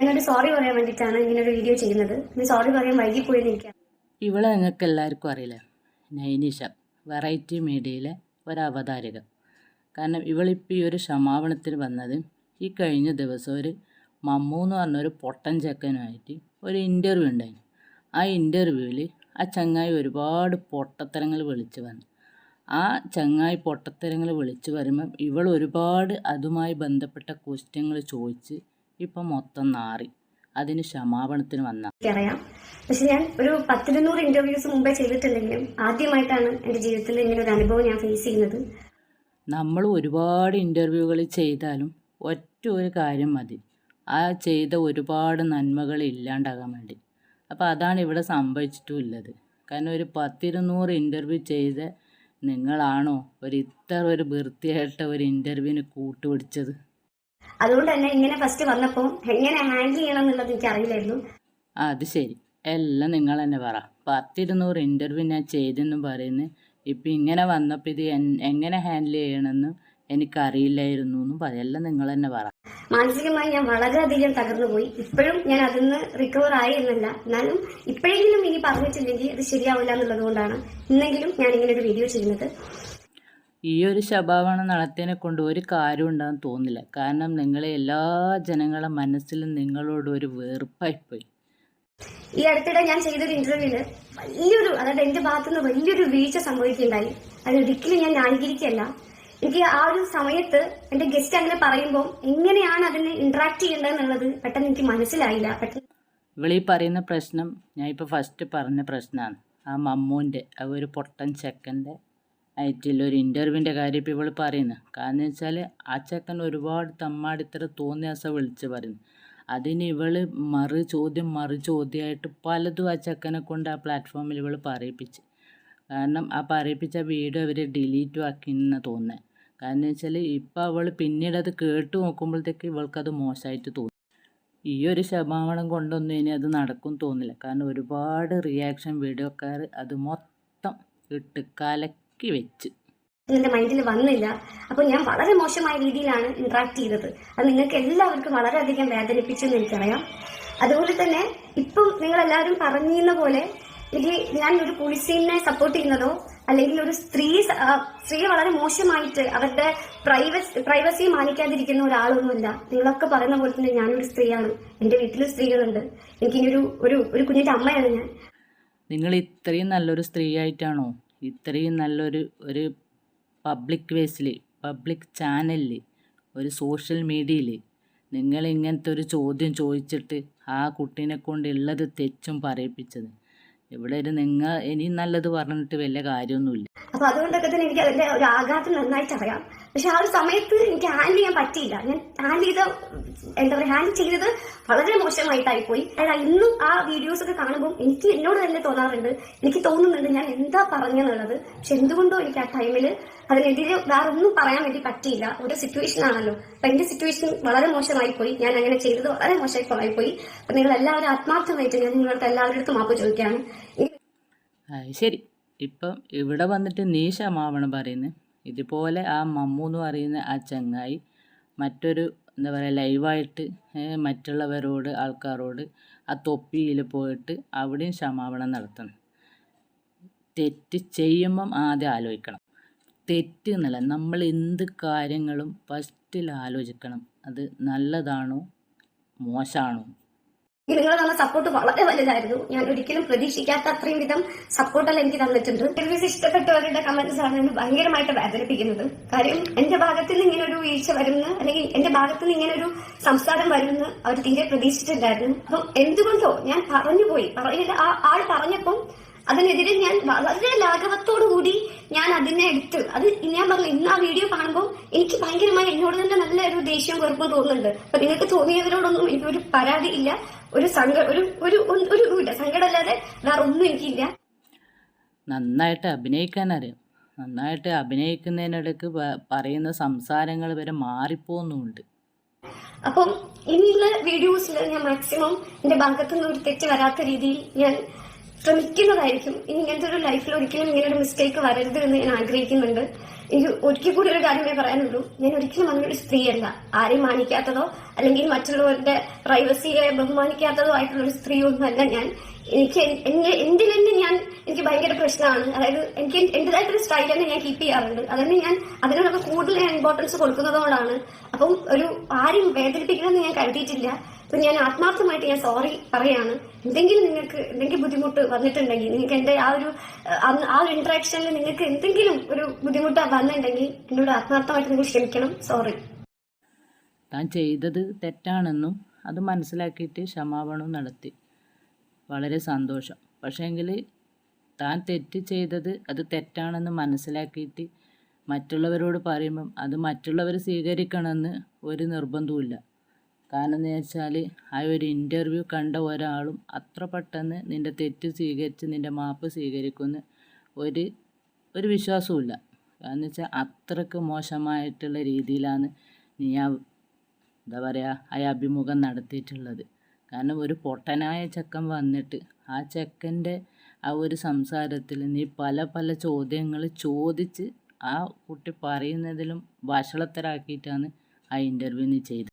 ഞാനൊരു സോറി പറയാൻ വേണ്ടിയിട്ടാണ് ഒരു വീഡിയോ ചെയ്യുന്നത്. ഇനി സോറി പറയാൻ വൈകിപ്പോയെന്ന് നിൽക്കാം ഇവളെ നിങ്ങൾക്ക് എല്ലാവർക്കും അറിയില്ല? നൈനിഷ വെറൈറ്റി മീഡിയയിലെ ഒരവതാരക. കാരണം ഇവളിപ്പോൾ ഈ ഒരു ക്ഷമാപണത്തിന് വന്നത് ഈ കഴിഞ്ഞ ദിവസം ഒരു മമ്മു എന്ന് പറഞ്ഞൊരു പൊട്ടൻ ചെക്കനുമായിട്ട് ഒരു ഇന്റർവ്യൂ ഉണ്ടായി ആ ഇന്റർവ്യൂവിൽ ആ ചങ്ങായി ഒരുപാട് പൊട്ടത്തരങ്ങൾ വിളിച്ചു വന്നു. ആ ചങ്ങായി പൊട്ടത്തരങ്ങൾ വിളിച്ചു വരുമ്പം ഇവൾ ഒരുപാട് അതുമായി ബന്ധപ്പെട്ട ക്വസ്റ്റ്യങ്ങൾ ചോദിച്ച് ഇപ്പം മൊത്തം നാറി. അതിന് ക്ഷമാപണത്തിന് വന്ന എനിക്കറിയാം. പക്ഷെ ഞാൻ ഒരു പത്തിരുന്നൂറ് ഇന്റർവ്യൂസ് മുമ്പേ ചെയ്തിട്ടില്ലെങ്കിലും ആദ്യമായിട്ടാണ് എന്റെ ജീവിതത്തിൽ ഇങ്ങനെ ഒരു അനുഭവം ഞാൻ ഫേസ് ചെയ്യുന്നത്. നമ്മൾ ഒരുപാട് ഇന്റർവ്യൂകൾ ചെയ്താലും ഒറ്റ ഒരു കാര്യം മതി. ആ ചെയ്ത ഒരുപാട് നന്മകൾ ഇല്ലാണ്ടാകാൻ വേണ്ടി. അപ്പോൾ അതാണ് ഇവിടെ സംഭവിച്ചിട്ടുള്ളത്. കാരണം ഒരു പത്തിരുന്നൂറ് ഇന്റർവ്യൂ ചെയ്ത നിങ്ങളാണോ ഒരു ഇത്ര ഒരു വൃത്തിയായിട്ട ഒരു ഇന്റർവ്യൂവിന് കൂട്ടുപിടിച്ചത്? അതുകൊണ്ട് തന്നെ ഇങ്ങനെ ഫസ്റ്റ് വന്നപ്പോൾ എങ്ങനെ ഹാൻഡിൽ ചെയ്യണം എന്നുള്ളത് എനിക്ക് അറിയില്ലായിരുന്നു അത് ശരി. എല്ലാം നിങ്ങൾ തന്നെ പറ. പത്തിരുന്നൂറ് ഇന്റർവ്യൂ ഞാൻ ചെയ്തെന്ന് പറയുന്നു. ഇപ്പൊ ഇങ്ങനെ വന്നപ്പോൾ ഇത് എങ്ങനെ ഹാൻഡിൽ ചെയ്യണമെന്ന് എനിക്കറിയില്ലായിരുന്നു എന്നും പറയും എല്ലാം നിങ്ങൾ തന്നെ പറ. മാനസികമായി ഞാൻ വളരെയധികം തകർന്നു പോയി. ഇപ്പോഴും ഞാൻ അതിൽ നിന്ന് റിക്കവർ ആയി എന്നല്ല എന്നാലും ഇപ്പോഴെങ്കിലും ഇനി പറഞ്ഞിട്ടില്ലെങ്കിൽ അത് ശരിയാവില്ല എന്നുള്ളത് കൊണ്ടാണ് ഇന്നെങ്കിലും ഞാൻ ഇങ്ങനെ ഒരു വീഡിയോ ചെയ്യുന്നത്. ഈ ഒരു ശബാവണ നടത്തിയതിനെ കൊണ്ട് ഒരു കാര്യം ഉണ്ടാകാൻ തോന്നില്ല. കാരണം നിങ്ങളെ എല്ലാ ജനങ്ങളെ മനസ്സിലും നിങ്ങളോട് ഒരു വെറുപ്പായിപ്പോയി ഈ അടുത്തിടെ ഞാൻ ചെയ്തൊരു ഇന്റർവ്യൂവിൽ വലിയൊരു അതായത് എന്റെ ഭാഗത്തുനിന്ന് വലിയൊരു വീഴ്ച സംഭവിക്കുകയുണ്ടായി. അത് ഒരിക്കലും ഞാൻ ന്യായീകരിക്കല്ല എനിക്ക് ആ ഒരു സമയത്ത് എന്റെ ഗസ്റ്റ് അങ്ങനെ പറയുമ്പോൾ എങ്ങനെയാണ് അതിനെ ഇന്ററാക്ട് ചെയ്യേണ്ടതെന്നുള്ളത് പെട്ടെന്ന് എനിക്ക് മനസ്സിലായില്ല. പെട്ടെന്ന് ഇവളീ പറയുന്ന പ്രശ്നം ഞാൻ ഇപ്പോൾ ഫസ്റ്റ് പറഞ്ഞ പ്രശ്നമാണ്. ആ മമ്മൂന്റെ ആ ഒരു പൊട്ടൻ ചെക്കന്റെ ആയിട്ടുള്ള ഒരു ഇന്റർവ്യൂവിന്റെ കാര്യം ഇപ്പോൾ ഇവൾ പറയുന്നത് കാരണം വെച്ചാൽ ആ ചെക്കൻ ഒരുപാട് തമ്മാടിത്തര ദിവസം വിളിച്ച് പറയുന്നു. അതിന് ഇവൾ മറു ചോദ്യം മറു ചോദ്യമായിട്ട് പലതും ആ ചെക്കനെ കൊണ്ട് ആ പ്ലാറ്റ്ഫോമിൽ ഇവൾ പറയിപ്പിച്ച്. കാരണം ആ പറയിപ്പിച്ച വീഡിയോ അവർ ഡിലീറ്റും ആക്കിയെന്ന് തോന്നുന്നത് കാരണം വെച്ചാൽ ഇപ്പോൾ അവൾ പിന്നീട് അത് കേട്ട് നോക്കുമ്പോഴത്തേക്ക് ഇവൾക്കത് മോശമായിട്ട് തോന്നി. ഈ ഒരു ശബാവണം കൊണ്ടൊന്നും ഇനി അത് നടക്കും തോന്നില്ല. കാരണം ഒരുപാട് റിയാക്ഷൻ വീഡിയോക്കാർ അത് മൊത്തം ഇട്ട് കലക്കി വെച്ച്. എന്റെ മൈൻഡിൽ വന്നില്ല. അപ്പോൾ ഞാൻ വളരെ മോശമായ രീതിയിലാണ് ഇന്ററാക്ട് ചെയ്തത്. അത് നിങ്ങൾക്ക് എല്ലാവർക്കും വളരെയധികം വേദനിപ്പിച്ചെന്ന് എനിക്കറിയാം. അതുപോലെ തന്നെ ഇപ്പം നിങ്ങൾ എല്ലാവരും പറഞ്ഞിരുന്ന പോലെ എനിക്ക് ഞാൻ ഒരു പോലീസിനെ സപ്പോർട്ട് ചെയ്യുന്നതോ അല്ലെങ്കിൽ ഒരു സ്ത്രീ സ്ത്രീ സ്ത്രീയെ വളരെ മോശമായിട്ട് അവരുടെ പ്രൈവസി പ്രൈവസി മാനിക്കാതിരിക്കുന്ന ഒരാളൊന്നുമില്ല. നിങ്ങളൊക്കെ പറയുന്ന പോലെ തന്നെ ഞാനൊരു സ്ത്രീയാണ്. എന്റെ വീട്ടിൽ സ്ത്രീകളുണ്ട്. എനിക്കിനി ഒരു ഒരു ഒരു കുഞ്ഞിന്റെ അമ്മയാണ് ഞാൻ. നിങ്ങൾ ഇത്രയും നല്ലൊരു സ്ത്രീ ആയിട്ടാണോ ഇത്രയും നല്ലൊരു ഒരു പബ്ലിക് വേസിൽ പബ്ലിക് ചാനലിൽ ഒരു സോഷ്യൽ മീഡിയയിൽ നിങ്ങൾ ഇങ്ങനത്തെ ഒരു ചോദ്യം ചോദിച്ചിട്ട് ആ കുട്ടീനെ കൊണ്ടുള്ളത് തെച്ചും പറയിപ്പിച്ചത്. ഇവിടെ ഒരു നിങ്ങൾ ഇനി നല്ലത് പറഞ്ഞിട്ട് വലിയ കാര്യമൊന്നുമില്ല. അപ്പൊ അതുകൊണ്ടൊക്കെ തന്നെ എനിക്ക് അതിന്റെ ഒരു ആഘാതം നന്നായിട്ട് അറിയാം. പക്ഷെ ആ ഒരു സമയത്ത് എനിക്ക് ഹാൻഡിൽ ചെയ്യാൻ പറ്റിയില്ല. ഞാൻ ഹാൻഡിൽ ചെയ്ത എന്താ പറയുക ഹാൻഡിൽ ചെയ്തത് വളരെ മോശമായിട്ടായി പോയി അതായത് ഇന്നും ആ വീഡിയോസ് ഒക്കെ കാണുമ്പോൾ എനിക്ക് എന്നോട് തന്നെ തോന്നാറുണ്ട്. എനിക്ക് തോന്നുന്നുണ്ട് ഞാൻ എന്താ പറഞ്ഞെന്നുള്ളത് പക്ഷെ എന്തുകൊണ്ടോ എനിക്ക് ആ ടൈമിൽ അതിനെതിരെ വേറെ ഒന്നും പറയാൻ വേണ്ടി പറ്റിയില്ല. ഒരു സിറ്റുവേഷൻ ആണല്ലോ. അപ്പൊ എന്റെ സിറ്റുവേഷൻ വളരെ മോശമായി പോയി ഞാൻ അങ്ങനെ ചെയ്തത് വളരെ മോശമായി പോയി അപ്പൊ നിങ്ങൾ എല്ലാവരും ആത്മാർത്ഥമായിട്ട് ഞാൻ നിങ്ങളുടെ എല്ലാവരുടെ മാപ്പ് ചോദിക്കുകയാണ്. ശരി. ഇപ്പം ഇവിടെ വന്നിട്ട് നീ ക്ഷമാവണം പറയുന്നത് ഇതുപോലെ ആ മമ്മു എന്ന് പറയുന്ന ആ ചങ്ങായി മറ്റൊരു എന്താ പറയുക ലൈവായിട്ട് മറ്റുള്ളവരോട് ആൾക്കാരോട് ആ തൊപ്പിയിൽ പോയിട്ട് അവിടെയും ക്ഷമാപണം നടത്തണം. തെറ്റ് ചെയ്യുമ്പം ആദ്യം ആലോചിക്കണം. തെറ്റ് എന്നല്ല നമ്മൾ എന്ത് കാര്യങ്ങളും ഫസ്റ്റിൽ ആലോചിക്കണം. അത് നല്ലതാണോ മോശമാണോ? നിങ്ങൾ തന്ന സപ്പോർട്ട് വളരെ വലുതായിരുന്നു. ഞാൻ ഒരിക്കലും പ്രതീക്ഷിക്കാത്ത അത്രയും വിധം സപ്പോർട്ടെല്ലാം എനിക്ക് തന്നിട്ടുണ്ട്. സർവീസ് ഇഷ്ടപ്പെട്ടവരുടെ കമന്റ്സ് ആണ് എന്നെ ഭയങ്കരമായിട്ട് വേദനിപ്പിക്കുന്നത്. കാര്യം എന്റെ ഭാഗത്തിൽ ഇങ്ങനെ ഒരു വീഴ്ച വരുന്നു അല്ലെങ്കിൽ എന്റെ ഭാഗത്ത് നിന്ന് ഇങ്ങനെ ഒരു സംസാരം വരുമെന്ന് അവർ തീരെ പ്രതീക്ഷിച്ചിട്ടുണ്ടായിരുന്നു അപ്പം എന്തുകൊണ്ടോ ഞാൻ പറഞ്ഞു പോയി. പറയില്ല ആ ആൾ പറഞ്ഞപ്പം അതിനെതിരെ ഞാൻ വളരെ ലാഘവത്തോടു കൂടി ഞാൻ അതിനെ എടുത്ത് അത് ഞാൻ പറഞ്ഞു ഇന്ന് ആ വീഡിയോ കാണുമ്പോൾ എനിക്ക് ഭയങ്കരമായി എന്നോട് തന്നെ നല്ല ഒരു ദേഷ്യം വെറുപ്പും തോന്നുന്നുണ്ട്. അപ്പൊ നിങ്ങൾക്ക് തോന്നിയവരോടൊന്നും എനിക്കൊരു പരാതി ഇല്ല. ഒരു സങ്ക ഒരു ഒരു ഒരു ഇല്ല സങ്കടമല്ലാതെ വേറെ ഒന്നും എനിക്കില്ല. നന്നായിട്ട് അഭിനയിക്കാൻ അറിയാം. നന്നായിട്ട് അഭിനയിക്കുന്നതിനിടയ്ക്ക് പറയുന്ന സംസാരങ്ങൾ വരെ മാറിപ്പോന്നുണ്ട്. അപ്പം ഇനിയുള്ള വീഡിയോസിൽ ഞാൻ മാക്സിമം എന്റെ ഭാഗത്തുനിന്ന് ഒരു തെറ്റ് വരാത്ത രീതിയിൽ ഞാൻ ശ്രമിക്കുന്നതായിരിക്കും. ഇനി ഇങ്ങനത്തെ ഒരു ലൈഫിൽ ഒരിക്കലും ഇങ്ങനെ ഒരു മിസ്റ്റേക്ക് വരരുത് എന്ന് ഞാൻ ആഗ്രഹിക്കുന്നുണ്ട്. എനിക്ക് ഒരിക്കൽ കൂടി ഒരു കാര്യമേ പറയാനുള്ളൂ. ഞാൻ ഒരിക്കലും അങ്ങനെ ഒരു സ്ത്രീയല്ല. ആരെയും മാനിക്കാത്തതോ അല്ലെങ്കിൽ മറ്റുള്ളവരുടെ പ്രൈവസിയെ ബഹുമാനിക്കാത്തതോ ആയിട്ടുള്ള ഒരു സ്ത്രീ സ്ത്രീയൊന്നുമല്ല ഞാൻ. എനിക്ക് എന്റെ എന്തിൽ തന്നെ ഞാൻ എനിക്ക് ഭയങ്കര പ്രശ്നമാണ്. അതായത് എനിക്ക് എന്റേതായിട്ടൊരു സ്റ്റൈൽ തന്നെ ഞാൻ കീപ്പ് ചെയ്യാറുണ്ട്. അതന്നെ ഞാൻ അതിനോടൊക്കെ കൂടുതൽ ഇമ്പോർട്ടൻസ് കൊടുക്കുന്നതുകൊണ്ടാണ്. അപ്പം ഒരു ആരെയും വേദനിപ്പിക്കണമെന്ന് ഞാൻ കരുതിയിട്ടില്ല. അപ്പൊ ഞാൻ ആത്മാർത്ഥമായിട്ട് ഞാൻ സോറി പറയാണ്. എന്തെങ്കിലും നിങ്ങൾക്ക് എന്തെങ്കിലും ബുദ്ധിമുട്ട് വന്നിട്ടുണ്ടെങ്കിൽ നിങ്ങൾക്ക് എന്റെ ആ ഒരു ആ ഒരു ഇന്ററാക്ഷനിൽ നിങ്ങൾക്ക് എന്തെങ്കിലും ഒരു ബുദ്ധിമുട്ട് വന്നിട്ടുണ്ടെങ്കിൽ എന്നോട് ആത്മാർത്ഥമായിട്ട് നിങ്ങൾ ക്ഷമിക്കണം. സോറി താൻ ചെയ്തത് തെറ്റാണെന്നും അത് മനസ്സിലാക്കിയിട്ട് ക്ഷമാപണം നടത്തി. വളരെ സന്തോഷം. പക്ഷേങ്കിൽ താൻ തെറ്റ് ചെയ്തത് അത് തെറ്റാണെന്ന് മനസ്സിലാക്കിയിട്ട് മറ്റുള്ളവരോട് പറയുമ്പം അത് മറ്റുള്ളവർ സ്വീകരിക്കണമെന്ന് ഒരു നിർബന്ധവുമില്ല. കാരണം എന്ന് വെച്ചാൽ ആ ഒരു ഇന്റർവ്യൂ കണ്ട ഒരാളും അത്ര പെട്ടെന്ന് നിന്റെ തെറ്റ് സ്വീകരിച്ച് നിന്റെ മാപ്പ് സ്വീകരിക്കുമെന്ന് ഒരു ഒരു വിശ്വാസവുമില്ല. കാരണം വെച്ചാൽ അത്രയ്ക്ക് മോശമായിട്ടുള്ള രീതിയിലാണ് നീ ആ എന്താ പറയുക ആ അഭിമുഖം നടത്തിയിട്ടുള്ളത്. കാരണം ഒരു പൊട്ടനായ ചെക്കൻ വന്നിട്ട് ആ ചെക്കന്റെ ആ ഒരു സംസാരത്തിൽ നീ പല പല ചോദ്യങ്ങൾ ചോദിച്ച് ആ കുട്ടി പറയുന്നതിലും വഷളത്തരാക്കിയിട്ടാണ് ആ ഇന്റർവ്യൂ നീ ചെയ്തത്.